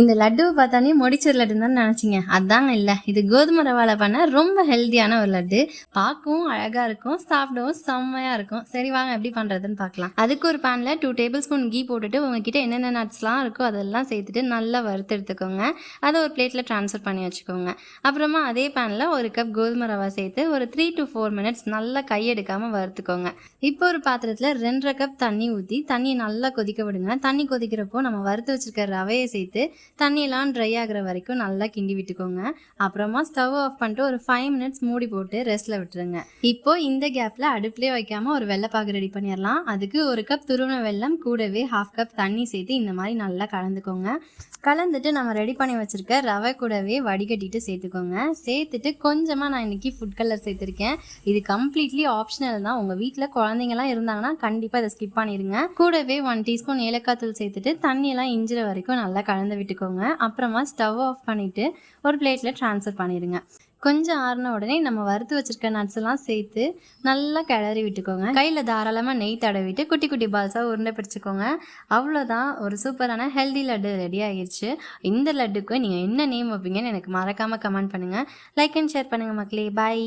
இந்த லட்டுவை பார்த்தானே முடிச்ச லட்டுன்னு தான் நினச்சிங்க. அதாங்க இல்லை. இது கோதுமை ரவாவில் பண்ண ரொம்ப ஹெல்த்தியான ஒரு லட்டு. பார்க்கவும் அழகாக இருக்கும். சாப்பிடவும் செம்மையாக இருக்கும். சரி வாங்க எப்படி பண்ணுறதுன்னு பார்க்கலாம். அதுக்கு ஒரு பேனில் டூ டேபிள் ஸ்பூன் கீ போட்டுட்டு உங்ககிட்ட என்னென்ன நட்ஸ்லாம் இருக்கோ அதெல்லாம் சேர்த்துட்டு நல்லா வறுத்து எடுத்துக்கோங்க. அதை ஒரு பிளேட்டில் ட்ரான்ஸ்ஃபர் பண்ணி வச்சுக்கோங்க. அப்புறமா அதே பேனில் ஒரு கப் கோதுமை ரவா சேர்த்து ஒரு த்ரீ டு ஃபோர் மினிட்ஸ் நல்லா கையெடுக்காமல் வறுத்துக்கோங்க. இப்போ ஒரு பாத்திரத்தில் ரெண்டரை கப் தண்ணி ஊற்றி தண்ணியை நல்லா கொதிக்க விடுங்க. தண்ணி கொதிக்கிறப்போ நம்ம வறுத்து வச்சுருக்க ரவையை சேர்த்து தண்ணியெல்லாம் ட்ரை ஆகுற வரைக்கும் நல்லா கிண்டி விட்டுக்கோங்க. அப்புறமா ஸ்டவ் ஆஃப் பண்ணிட்டு ஒரு ஃபைவ் மினிட்ஸ் மூடி போட்டு ரெஸ்ட்டில் விட்டுருங்க. இப்போ இந்த கேப்பில் அடுப்புலேயே வைக்காமல் ஒரு வெள்ளைப்பாகு ரெடி பண்ணிடலாம். அதுக்கு ஒரு கப் துருவண வெல்லம் கூடவே ஹாஃப் கப் தண்ணி சேர்த்து இந்த மாதிரி நல்லா கலந்துக்கோங்க. கலந்துட்டு நம்ம ரெடி பண்ணி வச்சுருக்க ரவை கூடவே வடிகட்டிட்டு சேர்த்துக்கோங்க. சேர்த்துட்டு கொஞ்சமாக நான் இன்றைக்கி ஃபுட் கலர் சேர்த்துருக்கேன். இது கம்ப்ளீட்லி ஆப்ஷனல் தான். உங்கள் வீட்டில் குழந்தைங்கலாம் இருந்தாங்கன்னா கண்டிப்பாக இதை ஸ்கிப் பண்ணிடுங்க. கூடவே ஒன் டீஸ்பூன் ஏலக்காய் தூள் சேர்த்துட்டு தண்ணியெல்லாம் இஞ்சிற வரைக்கும் நல்லா கலந்து விட்டு எடுத்துக்கோங்க. அப்புறமா ஸ்டவ் ஆஃப் பண்ணிவிட்டு ஒரு பிளேட்டில் ட்ரான்ஸ்ஃபர் பண்ணிடுங்க. கொஞ்சம் ஆறின உடனே நம்ம வறுத்து வச்சிருக்க நட்ஸ் எல்லாம் சேர்த்து நல்லா கிளறி விட்டுக்கோங்க. கையில் தாராளமாக நெய் தடவிட்டு குட்டி குட்டி பால்ஸாக உருண்டை பிடிச்சிக்கோங்க. அவ்வளோதான் ஒரு சூப்பரான ஹெல்தி லட்டு ரெடி ஆகிடுச்சு இந்த லட்டுக்கு நீங்கள் என்ன நேம் வைப்பீங்கன்னு எனக்கு மறக்காமல் கமெண்ட் பண்ணுங்கள் லைக் அண்ட் ஷேர் பண்ணுங்கள் மக்களே. பாய்